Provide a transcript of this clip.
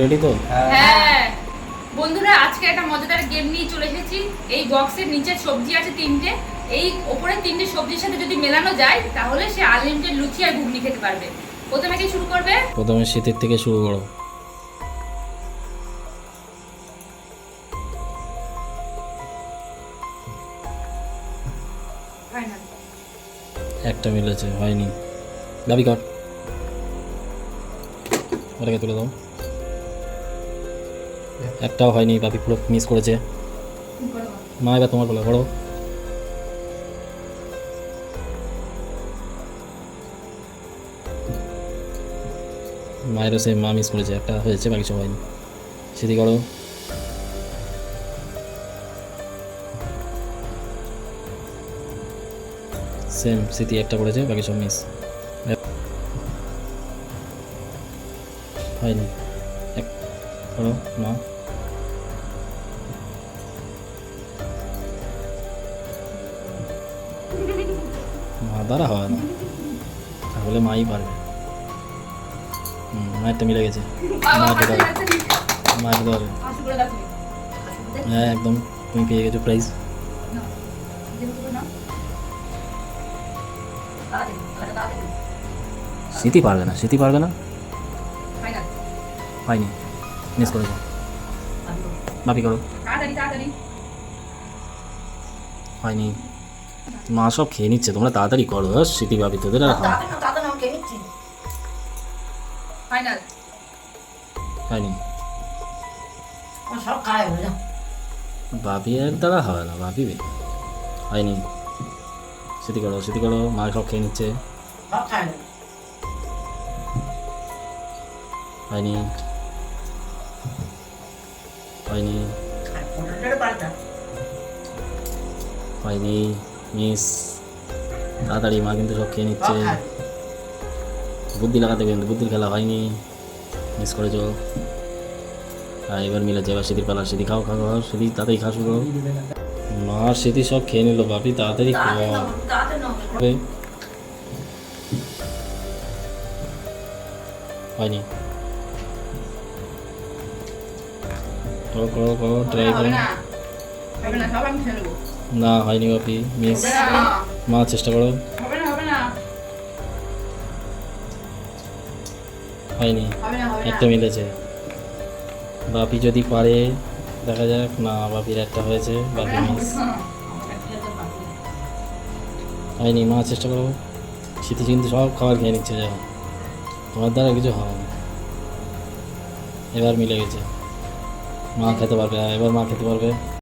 Ready তো হ্যাঁ। বন্ধুরা আজকে একটা মজাদার গেম নিয়ে চলে এসেছি। এই বক্সের নিচে সবজি আছে তিনটে। এই ওপরে তিনটে সবজির সাথে যদি মেলানো যায় তাহলে সে আনলিমিটেড লুচি আর ঘুগনি খেতে পারবে। প্রথমে কি শুরু করবে? প্রথমে শীতের থেকে শুরু করো। একটা মিলেছে হয়নি। দাবি ওটাকে তুলে দাও। একটাও হয়নি, বাপি পুরো মিস করেছে। মা, এবার তোমার বলে করো মায়েরও সে মা মিস করেছে, একটা হয়েছে, বাকি সব হয়নি। সেদি করো সেম স্মৃতি একটা করেছে, বাকি সব মিস হয়নি। করো মা মা দ্বারা হয়। না তাহলে মাই পারবে। হুম মায়েরটা মিলে গেছে। মায়েরটা দাও। মায়েরটা দাও। হ্যাঁ একদম। তুমি পেয়ে গেছো প্রাইজ নাও। নাও। স্মৃতি পারবে না স্মৃতি পারবে না? হয়নি মিস করেছ বাপি করো। হয়নি। মা সব খেয়ে নিচ্ছে তোমরা তাড়াতাড়ি করো হ্যাঁ, স্মৃতি ভাবি তোদের আর হয় হয়নি। ভাবি এক দ্বারা হয় না ভাবি হয়নি। স্মৃতি করো স্মৃতি করো মা সব খেয়ে নিচ্ছে। হয়নি। হয়নি। হয়নি। মিস তাড়াতাড়ি মা কিন্তু সব খেয়ে নিচ্ছে। বুদ্ধি লাগাতে কিন্তু বুদ্ধির খেলা হয়নি। মিস করেছ। আর এবার মিলেছে এবার স্মৃতির পালা। স্মৃতি খাও খাও খাও। স্মৃতি তাড়াতাড়ি খাও শুরু মা স্মৃতি সব খেয়ে নিল বাপি তাড়াতাড়ি তাড়াতাড়ি খাও নাও, তাড়াতাড়ি নাও। হবে। হয়নি। করো করো করো ট্রাই করো না, হয়নি বাপি মিস মা চেষ্টা করো। হয়নি, একটা মিলেছে। বাপি যদি পারে, দেখা যাক। না, বাপির একটা হয়েছে, বাপি মিস হয়নি মা চেষ্টা করো। শীতে কিন্তু সব খাবার খেয়ে নিচ্ছে যা তোমার দ্বারা কিছু হবে এবার মিলে গেছে। মা খেতে পারবে এবার মা খেতে পারবে।